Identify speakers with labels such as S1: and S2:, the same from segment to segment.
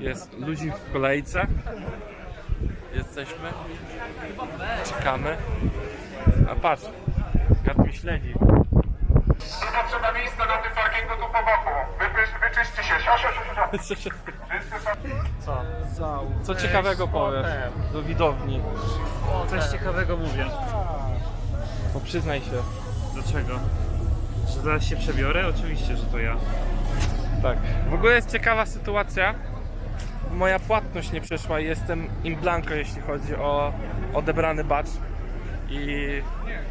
S1: Jest ludzi w kolejce. Jesteśmy. Czekamy. A patrz, kat mi śledzi.
S2: Nie potrzeba miejsca na tym parkingu tu po boku. Wypysz, wyczyści się. Sio, sio, sio, sio.
S1: Co się
S2: Wszyscy są...
S1: Co ciekawego powiesz do widowni?
S3: Coś ciekawego mówię.
S1: Bo przyznaj się.
S3: Dlaczego? Że zaraz się przebiorę? Oczywiście, że to ja.
S1: Tak. W ogóle jest ciekawa sytuacja. Moja płatność nie przeszła i jestem in blanco, jeśli chodzi o odebrany badge. I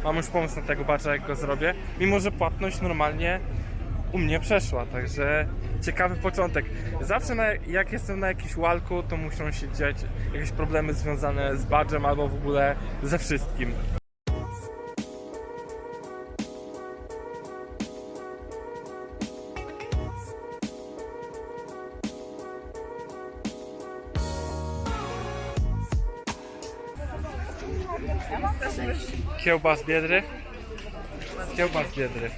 S1: mam już pomysł na tego badge'a, jak go zrobię. Mimo, że płatność normalnie u mnie przeszła, także ciekawy początek. Zawsze na, jak jestem na jakimś walku, to muszą się dziać jakieś problemy związane z badżem albo w ogóle ze wszystkim. Kiełbas biedry. Kiełbas biedry.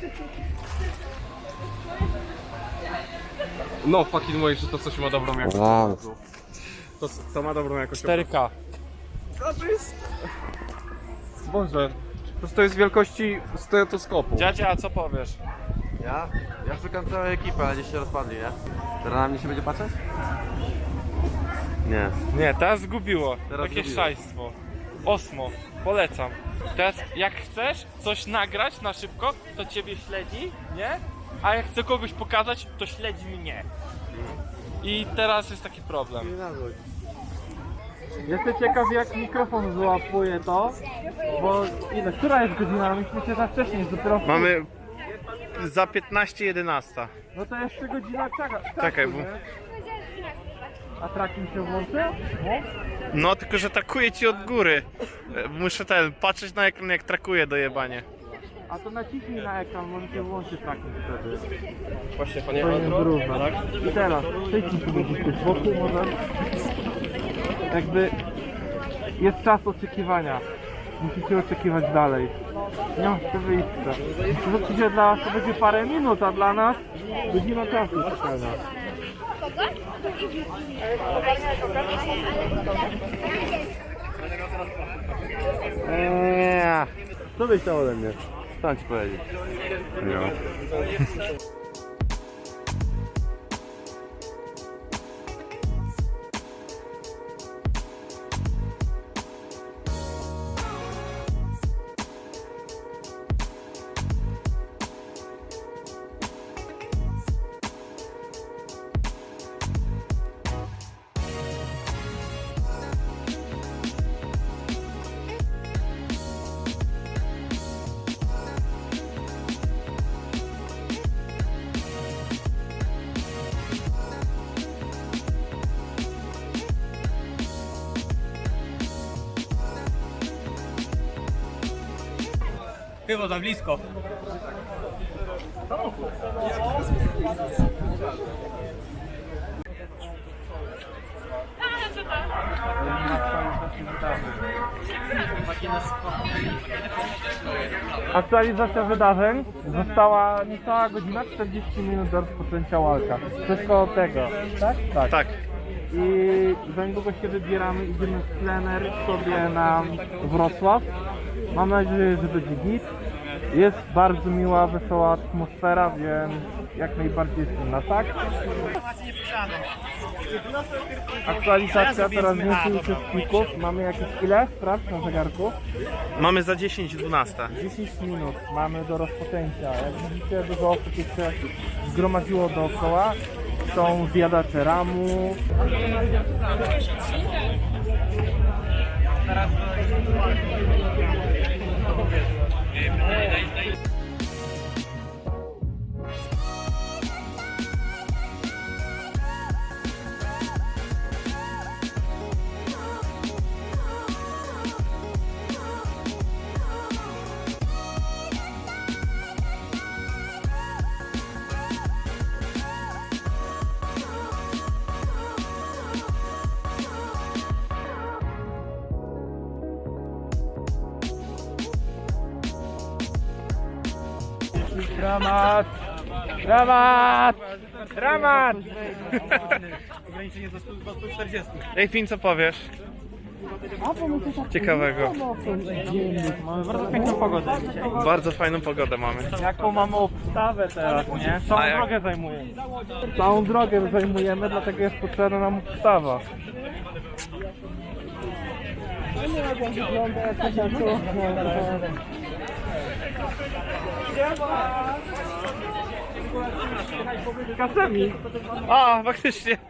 S4: No, fucking mówisz, że to coś ma dobrą jakość.
S5: Wow.
S4: To, to ma dobrą jakość.
S1: 4K.
S4: Boże, to, to jest wielkości stetoskopu.
S1: Dziadzia, a co powiesz?
S5: Ja? Ja szukam całej ekipy, ale gdzieś się rozpadli, nie? Teraz na mnie się będzie patrzeć? Nie.
S1: Nie, teraz zgubiło.
S5: Teraz
S1: Takie
S5: zgubiło.
S1: szajstwo. Osmo, polecam. Teraz jak chcesz coś nagrać na szybko, to ciebie śledzi, nie? A jak chcę kogoś pokazać, to śledzi mnie. I teraz jest taki problem.
S6: Jestem ciekaw jak mikrofon złapuje to, bo ile, która jest godzina? Myśmy się za wcześnie dopiero
S4: Mamy za 15-11.
S6: No to jeszcze godzina czeka.
S4: Czekaj, bo-?
S6: A tracking się włączy? No.
S4: No, tylko że takuje ci od góry. Muszę ten, patrzeć na ekran jak trakuje dojebanie.
S6: A to naciśnij na ekran, może się włączy tracking wtedy.
S4: Właśnie, panie
S6: Powinien wyrównać. I teraz, przejdźmy sobie gdzieś tu z boku może. Jakby jest czas oczekiwania. Musicie oczekiwać dalej. Nie macie wyjścia. Oczywiście dla was to będzie parę minut, a dla nas godzina czasu czekania.
S5: Eee, co byś chciał ode mnie? Co ci powiedzieć?
S3: Chyba za blisko.
S6: Aktualizacja wydarzeń została niecała godzina 40 minut do rozpoczęcia walka. Wszystko od tego, tak? Tak.
S4: Tak.
S6: I za niedługo się wybieramy, idziemy w plener sobie na Wrocław. Mam nadzieję, że będzie git. Jest bardzo miła, wesoła atmosfera, więc jak najbardziej jestem na tak. Aktualizacja teraz więcej uczestników. Mamy jakieś ile? Sprawdź na zegarku.
S4: Mamy za 10-12.
S6: 10 minut mamy do rozpoczęcia. Jak widzicie, dużo osób jeszcze zgromadziło dookoła. Są zjadacze ramu. Dramat! Dramat! Dramat!
S3: ograniczenie do 100 do 140.
S4: Ej, Fin, co powiesz? Ciekawego.
S6: Mamy bardzo piękną pogodę dzisiaj.
S4: Bardzo fajną pogodę mamy.
S6: Jaką mamy obstawę teraz, nie? Całą
S4: A jak-
S6: drogę zajmujemy. Całą drogę zajmujemy, dlatego jest potrzebna nam obstawa. Kasami.
S4: A, faktycznie.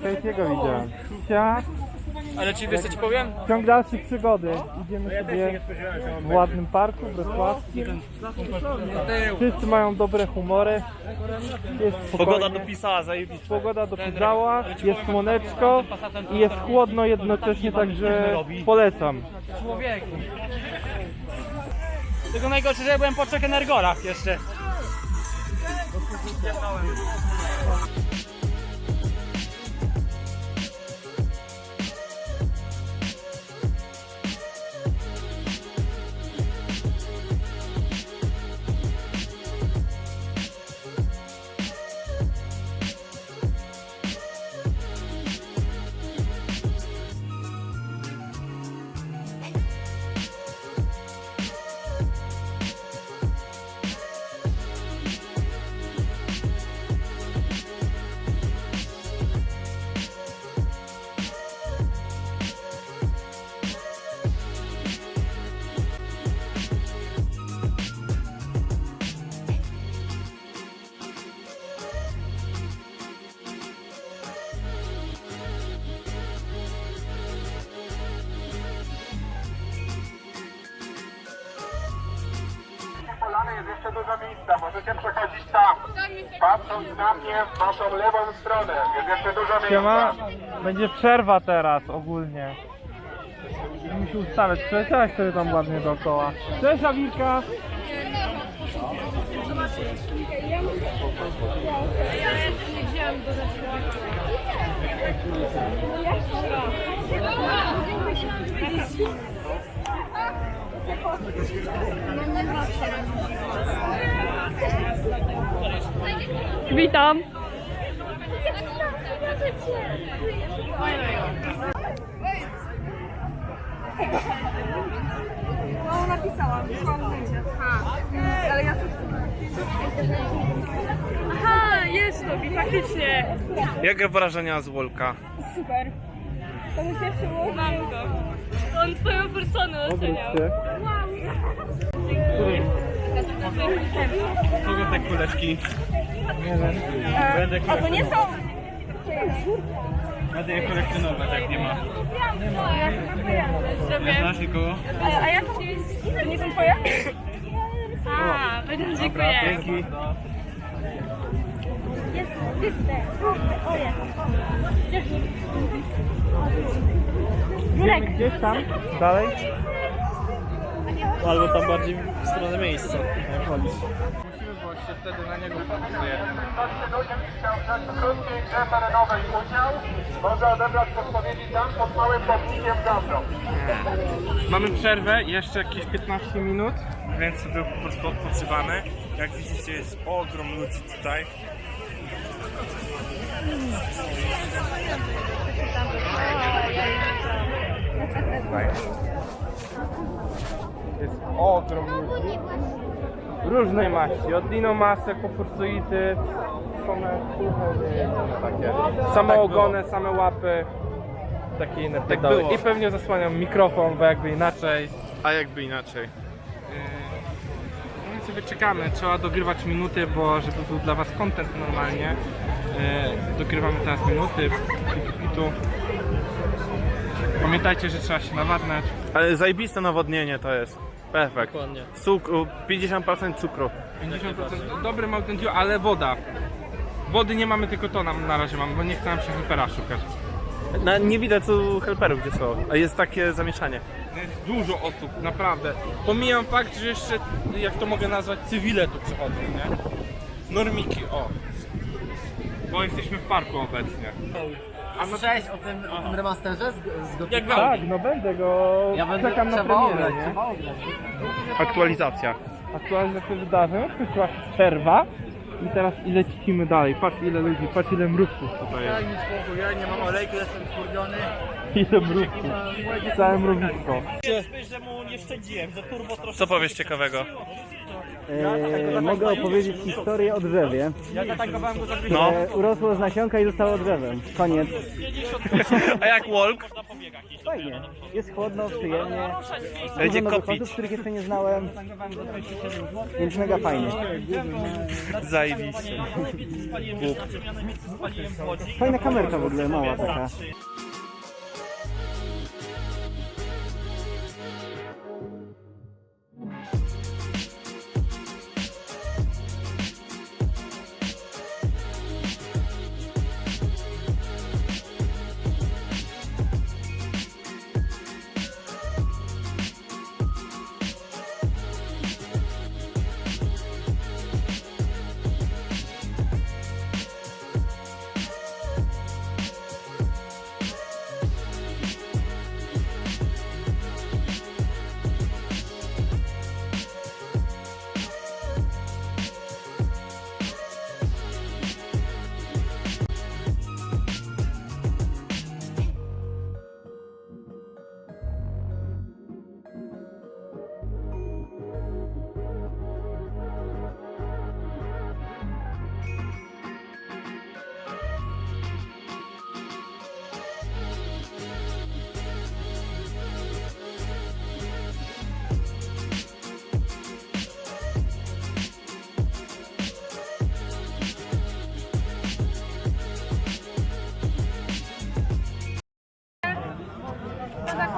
S6: Trzeciego widziałem. Cia,
S3: Ale ci wiesz co ci powiem?
S6: ciąg dalszych przygody. Idziemy sobie w ładnym parku wrocławskim. Wszyscy mają dobre humory. Jest
S3: Pogoda
S6: spokojnie.
S3: dopisała, zajebiście.
S6: Pogoda dopisała, jest słoneczko i jest chłodno jednocześnie, także polecam.
S3: Tylko najgorsze, że ja byłem po trzech energorach jeszcze.
S2: Tam. Patrząc na mnie w waszą lewą stronę, jest jeszcze dużo miejsca.
S6: Będzie przerwa teraz ogólnie. Musimy się ustawiać. Przeleciałeś sobie tam ładnie dookoła. Cześć Awirka!
S7: Witam. No napisałam, wysłałam zdjęcie. Ale ja coś... Aha, jest to, faktycznie.
S4: Jakie wrażenia z Wolka?
S7: Super. To mój pierwszy. Mam go. On twoją personę oceniał.
S6: Wróćcie.
S3: Kogo te kuleczki?
S7: A to nie są...
S3: Będę je kolekcjonować, jak nie ma.
S7: Sobie.
S3: Znasz nikogo?
S7: A, a jak to nie są twoje? A, bardzo dziękuję.
S3: Dzięki.
S7: Jest czyste. O, jest. Jurek.
S6: Gdzieś tam, dalej.
S3: Albo tam bardziej w stronę miejsca. Jak wolisz.
S6: Się wtedy na niego fokusuje.
S2: Krótkiej grze terenowej udział, może odebrać podpowiedzi tam pod małym pomnikiem za mną.
S1: Mamy przerwę, jeszcze jakieś 15 minut, więc sobie po prostu odpoczywamy. Jak widzicie jest ogrom ludzi tutaj.
S6: Jest ogrom ludzi. Różnej maści, od dinomasek po fursuity, same kulheny, takie. Same ogony, same łapy, takie inne pedały.
S4: było.
S6: I pewnie zasłaniam mikrofon, bo jakby inaczej.
S4: A jakby inaczej.
S6: No więc sobie czekamy, trzeba dogrywać minuty, bo żeby był dla Was content normalnie. e, Dogrywamy teraz minuty, pitu. Pamiętajcie, że trzeba się nawadniać.
S4: Ale zajebiste nawodnienie to jest. Perfekt. Cukru, 50% cukru.
S6: 50% dobry Mountain Dew, ale woda. Wody nie mamy, tylko to nam na razie mamy, bo nie chcę nam się hypera szukać.
S4: Na, nie widać tu helperów gdzie są, a jest takie zamieszanie.
S6: Jest dużo osób, naprawdę. Pomijam fakt, że jeszcze, jak to mogę nazwać, cywile tu przychodzą, nie? Normiki, o. Bo jesteśmy w parku obecnie.
S8: A słyszałeś o tym, o tym remasterze z, z Gotika?
S6: Tak, no będę go.
S8: Ja będę
S6: czekam na
S8: trzeba
S6: premierę,
S8: ograć,
S6: nie?
S8: trzeba ograć.
S4: Aktualizacja.
S6: Aktualizacja wydarzeń, skończyła się przerwa. I teraz i lecimy dalej. Patrz ile ludzi, patrz ile mrówków tutaj jest.
S8: mi spokój, ja nie mam olejku, jestem skurwiony.
S6: Ile mrówków. Całe mrowisko.
S4: Co powiesz ciekawego?
S9: E, mogę opowiedzieć historię o drzewie.
S4: No.
S9: E, urosło z nasionka i zostało drzewem. Koniec.
S4: A jak walk?
S9: Fajnie. Jest chłodno, przyjemnie.
S4: Będzie
S9: Dużo nowych
S4: kopić.
S9: osób, których jeszcze nie znałem. Więc mega fajnie.
S4: Zajebiście.
S9: Fajna kamerka w ogóle, mała taka.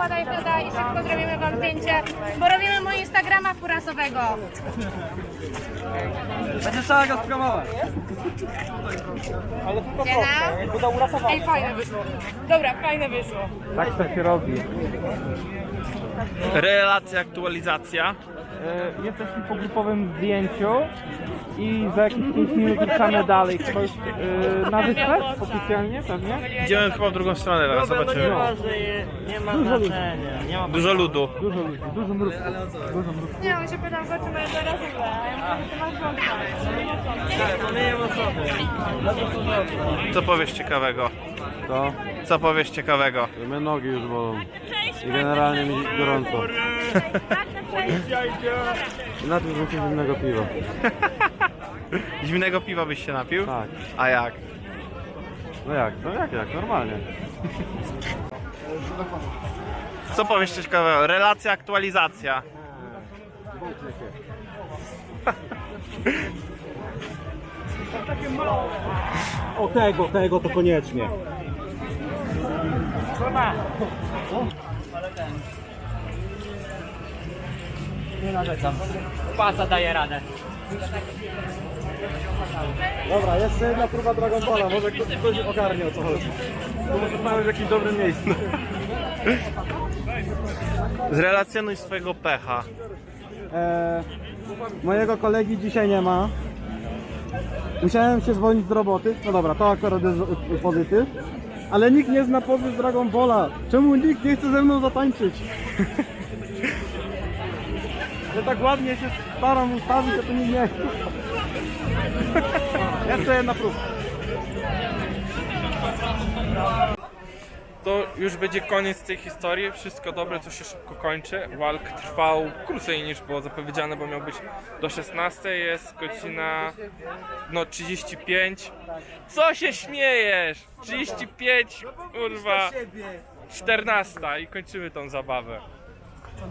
S7: Zakładaj wtedy i szybko zrobimy wam zdjęcie, bo robimy mu Instagrama furasowego.
S8: Będzie trzeba go spromować.
S7: Dziena. Ej, fajne wyszło. Dobra, fajne wyszło.
S6: Tak to się robi.
S4: Relacja, aktualizacja.
S6: E, Jesteśmy po grupowym zdjęciu i za jakieś 5 minut ruszamy dalej. Chyba już e, na wyspę oficjalnie pewnie.
S4: Idziemy chyba w drugą stronę teraz, zobaczymy.
S8: Nie ma znaczenia. Nie ma
S4: Dużo ludu.
S6: Dużo ludzi, dużo mrówków. Dużo mrówków.
S7: Nie, on się pytał czy będzie razem. A ja mówię, że masz wątpliwość.
S4: Co powiesz ciekawego?
S5: To
S4: Co powiesz ciekawego?
S5: mnie nogi już bolą. I generalnie mi gorąco. I na tym zrzucić zimnego piwa.
S4: Zimnego piwa byś się napił?
S5: Tak.
S4: A jak?
S5: No jak? No jak, jak? Normalnie.
S4: Co powiesz ciekawego? Relacja, aktualizacja.
S9: O tego, tego to koniecznie.
S8: Nie narzekam. Pasa daje radę.
S9: Dobra, jeszcze jedna próba Dragon Balla. Może ktoś, ktoś ogarnie o co chodzi. To może znaleźć w jakimś dobrym miejscu.
S4: Zrelacjonuj swojego pecha.
S9: E, mojego kolegi dzisiaj nie ma. Musiałem się zwolnić z roboty. No dobra, to akurat jest y, pozytyw. Ale nikt nie zna pozy z Dragon Balla. Czemu nikt nie chce ze mną zatańczyć? Ja tak ładnie się staram ustawić, a to nie chce. Jeszcze jedna próba.
S6: to już będzie koniec tej historii. Wszystko dobre, co się szybko kończy. Walk trwał krócej niż było zapowiedziane, bo miał być do 16. Jest godzina no 35. Co się śmiejesz? 35, kurwa. 14 i kończymy tą zabawę.